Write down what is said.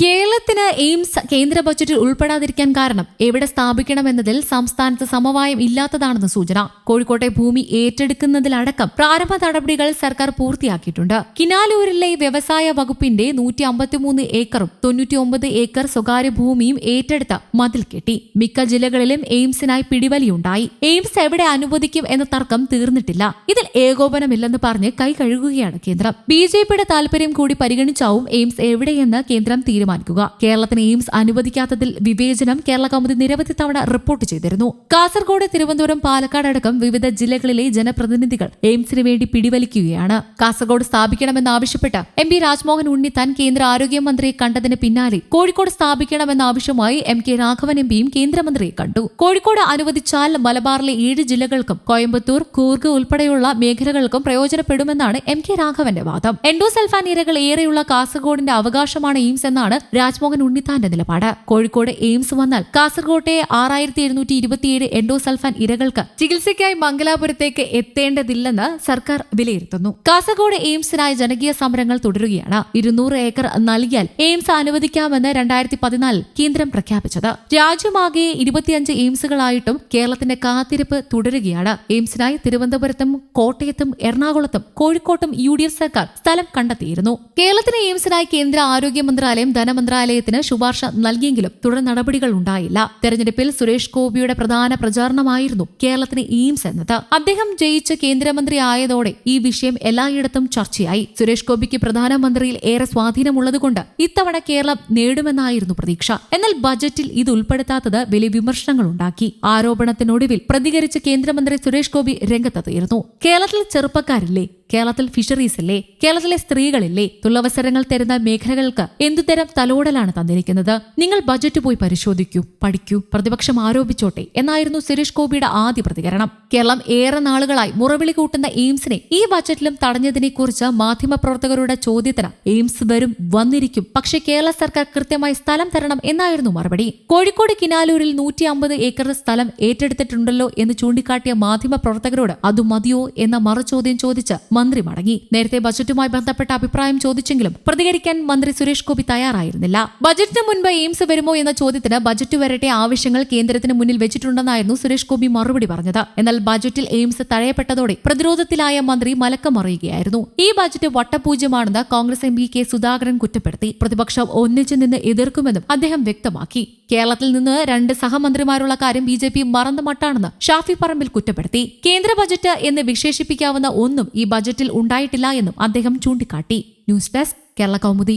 കേരള കേരളത്തിന് എയിംസ് കേന്ദ്ര ബജറ്റിൽ ഉൾപ്പെടാതിരിക്കാൻ കാരണം എവിടെ സ്ഥാപിക്കണമെന്നതിൽ സംസ്ഥാനത്ത് സമവായം ഇല്ലാത്തതാണെന്ന് സൂചന. കോഴിക്കോട്ടെ ഭൂമി ഏറ്റെടുക്കുന്നതിലടക്കം പ്രാരംഭ നടപടികൾ സർക്കാർ പൂർത്തിയാക്കിയിട്ടുണ്ട്. കിനാലൂരിലെ വ്യവസായ വകുപ്പിന്റെ നൂറ്റി അമ്പത്തിമൂന്ന് ഏക്കറും തൊണ്ണൂറ്റി ഒമ്പത് ഏക്കർ സ്വകാര്യ ഭൂമിയും ഏറ്റെടുത്ത മതിൽ കെട്ടി. മിക്ക ജില്ലകളിലും എയിംസിനായി പിടിവലിയുണ്ടായി. എയിംസ് എവിടെ അനുവദിക്കും എന്ന തർക്കം തീർന്നിട്ടില്ല. ഇതിൽ ഏകോപനമില്ലെന്ന് പറഞ്ഞ് കൈ കഴുകുകയാണ് കേന്ദ്രം. ബി ജെ പിയുടെ കൂടി പരിഗണിച്ചാവും എയിംസ് എവിടെയെന്ന് കേന്ദ്രം തീരുമാനിക്കുക. കേരളത്തിന് എയിംസ് അനുവദിക്കാത്തതിൽ വിവേചനം കേരള കൗമുദി നിരവധി തവണ റിപ്പോർട്ട് ചെയ്തിരുന്നു. കാസർഗോഡ് തിരുവനന്തപുരം പാലക്കാട് അടക്കം വിവിധ ജില്ലകളിലെ ജനപ്രതിനിധികൾ എയിംസിന് വേണ്ടി പിടിവലിക്കുകയാണ്. കാസർഗോഡ് സ്ഥാപിക്കണമെന്നാവശ്യപ്പെട്ട് എം പി രാജ്മോഹൻ ഉണ്ണിത്താൻ കേന്ദ്ര ആരോഗ്യമന്ത്രിയെ കണ്ടതിന് പിന്നാലെ കോഴിക്കോട് സ്ഥാപിക്കണമെന്നാവശ്യമായി എം കെ രാഘവൻ എം പിയും കേന്ദ്രമന്ത്രിയെ കണ്ടു. കോഴിക്കോട് അനുവദിച്ചാൽ മലബാറിലെ ഏഴ് ജില്ലകൾക്കും കോയമ്പത്തൂർ കൂർഗ് ഉൾപ്പെടെയുള്ള മേഖലകൾക്കും പ്രയോജനപ്പെടുമെന്നാണ് എം കെ രാഘവന്റെ വാദം. എൻഡോസൽഫാൻ ഇരകൾ ഏറെയുള്ള കാസർഗോഡിന്റെ അവകാശമാണ് എയിംസ് എന്നാണ് രാജ്മോഹൻ ഉണ്ണിത്താന്റെ നിലപാട്. കോഴിക്കോട് എയിംസ് വന്നാൽ കാസർകോട്ടെ ആറായിരത്തി എഴുന്നൂറ്റി ഇരുപത്തിയേഴ് എൻഡോസൾഫാൻ ഇരകൾക്ക് ചികിത്സയ്ക്കായി മംഗലാപുരത്തേക്ക് എത്തേണ്ടതില്ലെന്ന് സർക്കാർ വിലയിരുത്തുന്നു. കാസർഗോഡ് എയിംസിനായി ജനകീയ സമരങ്ങൾ തുടരുകയാണ്. ഇരുന്നൂറ് ഏക്കർ നൽകിയാൽ എയിംസ് അനുവദിക്കാമെന്ന് രണ്ടായിരത്തി പതിനാലിൽ കേന്ദ്രം പ്രഖ്യാപിച്ചത്. രാജ്യമാകെ ഇരുപത്തിയഞ്ച് എയിംസുകളായിട്ടും കേരളത്തിന്റെ കാത്തിരിപ്പ് തുടരുകയാണ്. എയിംസിനായി തിരുവനന്തപുരത്തും കോട്ടയത്തും എറണാകുളത്തും കോഴിക്കോട്ടും യു ഡി എഫ് സർക്കാർ സ്ഥലം കണ്ടെത്തിയിരുന്നു. കേരളത്തിന് എയിംസിനായി കേന്ദ്ര ആരോഗ്യ മന്ത്രാലയം ധനമന്ത്രാലയത്തിന് ശുപാർശ നൽകിയെങ്കിലും തുടർ നടപടികൾ ഉണ്ടായില്ല. തെരഞ്ഞെടുപ്പിൽ സുരേഷ് ഗോപിയുടെ പ്രധാന പ്രചാരണമായിരുന്നു കേരളത്തിന് എയിംസ് എന്നത്. അദ്ദേഹം ജയിച്ച് കേന്ദ്രമന്ത്രി ആയതോടെ ഈ വിഷയം എല്ലായിടത്തും ചർച്ചയായി. സുരേഷ് ഗോപിക്ക് പ്രധാനമന്ത്രിയിൽ ഏറെ സ്വാധീനമുള്ളതുകൊണ്ട് ഇത്തവണ കേരളം നേടുമെന്നായിരുന്നു പ്രതീക്ഷ. എന്നാൽ ബജറ്റിൽ ഇത് ഉൾപ്പെടുത്താത്തത് വലിയ വിമർശനങ്ങൾ ഉണ്ടാക്കി. ആരോപണത്തിനൊടുവിൽ പ്രതികരിച്ച് കേന്ദ്രമന്ത്രി സുരേഷ് ഗോപി രംഗത്തെത്തിയിരുന്നു. കേരളത്തിൽ ചെറുപ്പക്കാരില്ലേ? കേരളത്തിൽ ഫിഷറീസ് അല്ലേ കേരളത്തിലെ സ്ത്രീകളില്ലേ തൊഴിലവസരങ്ങൾ തരുന്ന മേഖലകൾക്ക് എന്തുതരം തലോടലാണ് തന്നിരിക്കുന്നത്? നിങ്ങൾ ബജറ്റ് പോയി പരിശോധിക്കൂ പഠിക്കൂ പ്രതിപക്ഷം ആരോപിച്ചോട്ടെ എന്നായിരുന്നു സുരേഷ് ഗോപിയുടെ ആദ്യ പ്രതികരണം. കേരളം ഏറെ നാളുകളായി മുറവിളി കൂട്ടുന്ന എയിംസിനെ ഈ ബജറ്റിലും തടഞ്ഞതിനെക്കുറിച്ച് മാധ്യമപ്രവർത്തകരുടെ ചോദ്യത്തിന് എയിംസ് വരും വന്നിരിക്കും. പക്ഷേ കേരള സർക്കാർ കൃത്യമായി സ്ഥലം തരണം എന്നായിരുന്നു മറുപടി. കോഴിക്കോട് കിനാലൂരിൽ നൂറ്റി അമ്പത് ഏക്കർ സ്ഥലം ഏറ്റെടുത്തിട്ടുണ്ടല്ലോ എന്ന് ചൂണ്ടിക്കാട്ടിയ മാധ്യമപ്രവർത്തകരോട് അത് മതിയോ എന്ന മറുചോദ്യം ചോദിച്ച് മന്ത്രി മടങ്ങി. നേരത്തെ ബജറ്റുമായി ബന്ധപ്പെട്ട അഭിപ്രായം ചോദിച്ചെങ്കിലും പ്രതികരിക്കാൻ മന്ത്രി സുരേഷ് ഗോപി തയ്യാറായിരുന്നില്ല. ബജറ്റിന് മുൻപ് എയിംസ് വരുമോ എന്ന ചോദ്യത്തിന് ബജറ്റ് വരട്ടെ ആവശ്യങ്ങൾ കേന്ദ്രത്തിന് മുന്നിൽ വെച്ചിട്ടുണ്ടെന്നായിരുന്നു സുരേഷ് ഗോപി മറുപടി പറഞ്ഞത്. എന്നാൽ ബജറ്റിൽ എയിംസ് തഴയപ്പെട്ടതോടെ പ്രതിരോധത്തിലായ മന്ത്രി മലക്കം അറിയുകയായിരുന്നു ഈ budget വട്ടപൂജ്യമാണെന്ന് Congress M P K Sudhakaran കുറ്റപ്പെടുത്തി. പ്രതിപക്ഷം ഒന്നിച്ചു നിന്ന് എതിർക്കുമെന്നും അദ്ദേഹം വ്യക്തമാക്കി. കേരളത്തിൽ നിന്ന് രണ്ട് സഹമന്ത്രിമാരുള്ള കാര്യം ബി ജെ പി മറന്നുമട്ടാണെന്ന് ഷാഫി പറമ്പിൽ കുറ്റപ്പെടുത്തി. കേന്ദ്ര ബജറ്റ് എന്ന് വിശേഷിപ്പിക്കാവുന്ന ഒന്നും ഈ ബജറ്റിൽ ഉണ്ടായിട്ടില്ല എന്നും അദ്ദേഹം ചൂണ്ടിക്കാട്ടി. News desk Kerala Kaumudi.